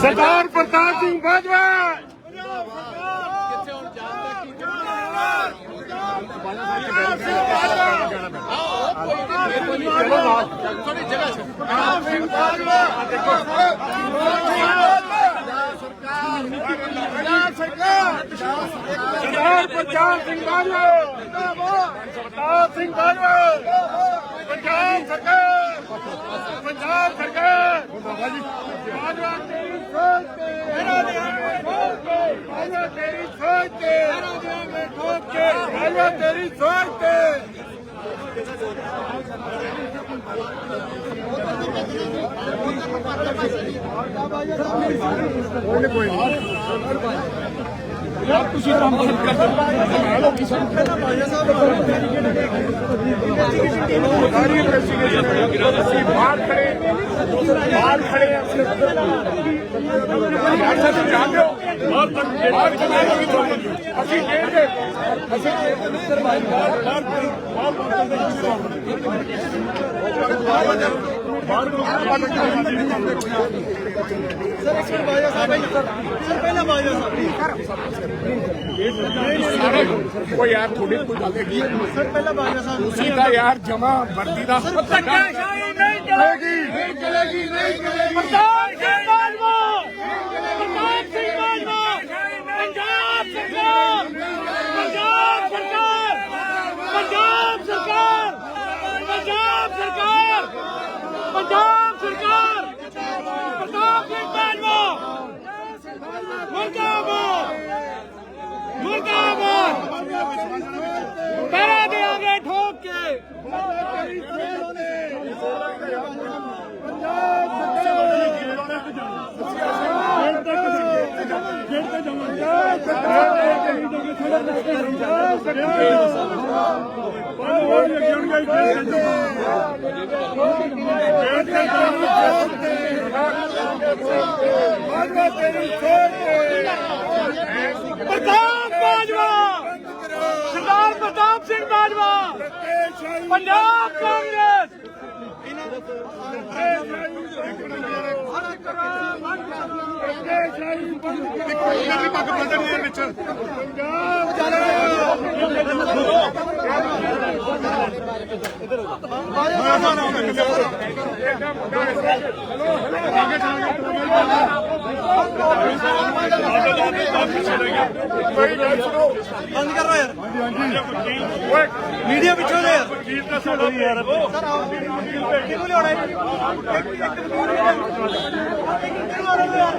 ਸਰਦਾਰ ਪ੍ਰਤਾਪ ਸਿੰਘ ਬਾਜਵਾ। ਸਰਦਾਰ ਪ੍ਰਤਾਪ ਸਿੰਘ ਬਾਜਵਾ। ਪ੍ਰਤਾਪ ਸਿੰਘ ਬਾਜਵਾ। ਪੰਜਾਬ ਸਰਕਾਰ। ਪੰਜਾਬ ਸਰਕਾਰ। ਬਾਜਵਾ ਤੇਰੀ ਸੋਚ ਤੇ ਮੇਰਾ ਦੇਵਾਂਗੇ ਠੋਕ ਕੇ ਬਾਜਵਾ ਤੇਰੀ ਸੋਚ ਤੇ ਮੇਰਾ ਦੇਵਾਂਗੇ ਠੋਕ ਕੇ ਬਾਜਵਾ ਤੇਰੀ ਸੋਚ ਤੇ ਸਾਰੀ ਇਨਵੈਸਟੀਗੇਸ਼ਨ ਅਸੀਂ ਬਾਹਰ ਖੜੇ। ਬਾਹਰ ਖੜੇ ਆਪਣੇ ਯਾਰ ਤੁਸੀਂ ਜਾਣਦੇ ਹੋ ਬਾਹਰ ਖੜੇ ਵੀ ਤੁਹਾਨੂੰ ਅਸੀਂ ਕਹਿੰਦੇ ਅਸੀਂ ਸਰ ਬਾਹਰ ਬਾਹਰ ਬਾਹਰ ਕੋਈ ਯਾਰ ਥੋੜੀ ਕੋਈ ਗੱਲ ਹੈਗੀ ਸਰ ਪਹਿਲਾਂ ਬਾਜਾ ਸਾਹਿਬ ਤੁਸੀਂ ਤਾਂ ਯਾਰ ਜਮਾ ਵਰਦੀ ਦਾ ਧੱਕਾਸ਼ਾਹੀ ਨਹੀਂ ਚਲੇਗੀ। ਨਹੀਂ ਚਲੇਗੀ ਨਹੀਂ ਚਲੇਗੀ। ਪ੍ਰਤਾਪ ਸਿੰਘ ਬਾਜਵਾ! ਪ੍ਰਤਾਪ ਸਿੰਘ ਬਾਜਵਾ! ਪੰਜਾਬ ਸਰਕਾਰ! ਪੰਜਾਬ ਸਰਕਾਰ! ਪੰਜਾਬ ਸਰਕਾਰ! ਪੰਜਾਬ ਸਰਕਾਰ! ਪੰਜਾਬ ਸਰਕਾਰ! ਪ੍ਰਤਾਪ ਸਿੰਘ ਬਾਜਵਾ ਮੁਰਦਾਬਾਦ! ਮੁਰਦਾਬਾਦ! ਪਹਿਰਾ ਦੇਾਂਗੇ ਠੋਕ ਕੇ ਬਾਜਵਾ ਤੇਰੀ ਸੋਚ ਪ੍ਰਤਾਪ ਬਾਜਵਾ ਸਰਦਾਰ ਪ੍ਰਤਾਪ ਸਿੰਘ ਬਾਜਵਾ ਪੰਜਾਬ ਕਾਂਗਰਸ ਮੇਰੀ ਪੱਗ ਬੰਦਣੀ ਦੇ ਵਿੱਚ ਪੰਜਾਬ ਬੰਦ ਕਰ ਯਾਰ। ਮੀਡੀਆ ਪਿੱਛੋਂ ਦੇ ਯਾਰ। ਵਕੀਲ ਤਾਂ ਸਾਡਾ ਵੀ ਯਾਰ ਸਰ ਆਓ ਕਿਹਨੂੰ ਲਿਆਉਣਾ ਹੈ ਇੱਕ ਇੱਕ ਕਿਹਨੂੰ ਲਿਆਉਣਾ ਯਾਰ